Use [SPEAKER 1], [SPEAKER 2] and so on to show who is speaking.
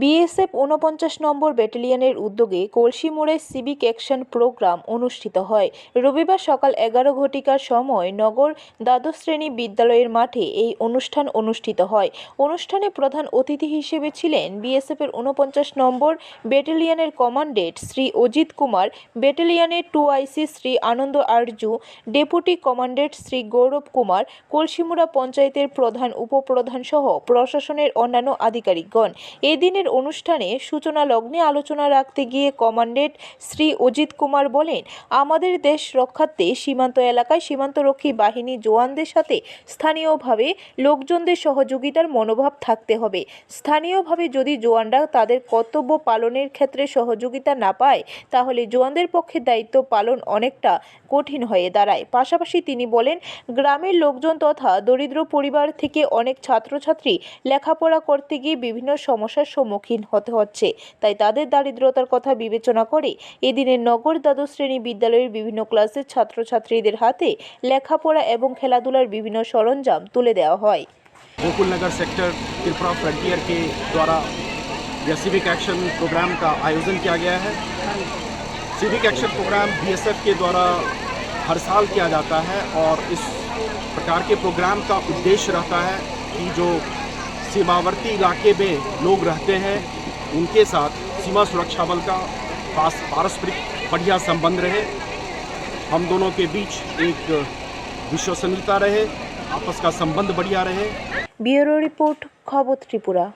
[SPEAKER 1] BSF ঊনপঞ্চাশ নম্বর ব্যাটালিয়নের উদ্যোগে কলসি মোড়ে সিভিক অ্যাকশন প্রোগ্রাম অনুষ্ঠিত হয়। রবিবার সকাল এগারো ঘটিকার সময় নগর দ্বাদশ শ্রেণি বিদ্যালয়ের মাঠে এই অনুষ্ঠান অনুষ্ঠিত হয়। অনুষ্ঠানে প্রধান অতিথি হিসেবে ছিলেন বিএসএফের ঊনপঞ্চাশ নম্বর ব্যাটালিয়নের commandant Shri Ajit Kumar, ব্যাটালিয়নের two IC Shri Anand Arzoo, deputy commandant Shri Gaurav Kumar, Kalsimura পঞ্চায়েতের প্রধান, উপপ্রধান সহ প্রশাসনের অন্যান্য আধিকারিকগণ। এদিনের অনুষ্ঠানে সূচনা লগ্নে আলোচনা রাখতে গিয়ে কমান্ডেন্ট শ্রী অজিত কুমার বলেন, আমাদের দেশ রক্ষার্থে সীমান্ত এলাকায় সীমান্তরক্ষী বাহিনী জওয়ানদের সাথে স্থানীয়ভাবে লোকজনদের সহযোগিতার মনোভাব থাকতে হবে। স্থানীয়ভাবে যদি জওয়ানরা তাদের কর্তব্য পালনের ক্ষেত্রে সহযোগিতা না পায়, তাহলে জওয়ানদের পক্ষে দায়িত্ব পালন অনেকটা কঠিন হয়ে দাঁড়ায়। পাশাপাশি তিনি বলেন, গ্রামের লোকজন তথা দরিদ্র পরিবার থেকে অনেক ছাত্রছাত্রী লেখাপড়া করতে গিয়ে বিভিন্ন সমস্যার সম্মুখীন হতে হচ্ছে তাই তাদের দারিদ্রতার কথা বিবেচনা করে এদিনের নগর দ্বাদশ শ্রেণী বিদ্যালয়ের বিভিন্ন ক্লাসের ছাত্রছাত্রীদের হাতে লেখাপড়া এবং খেলাধুলার বিভিন্ন সরঞ্জাম তুলে দেওয়া হয়
[SPEAKER 2] गोकुल नगर सेक्टर त्रिपुरा फ्रंटियर के द्वारा यह सिविक एक्शन प्रोग्राम का आयोजन किया गया है सिविक एक्शन प्रोग्राम बीएसएफ के द्वारा हर साल किया जाता है और इस प्रकार के प्रोग्राम का उद्देश्य रहता है कि जो सीमावर्ती इलाके में लोग रहते हैं। उनके साथ सीमा सुरक्षा बल का पास पारस्परिक बढ़िया संबंध रहे। हम दोनों के बीच एक विश्वसनीयता रहे। आपस का संबंध बढ़िया रहे।
[SPEAKER 1] ब्यूरो रिपोर्ट, खबर त्रिपुरा।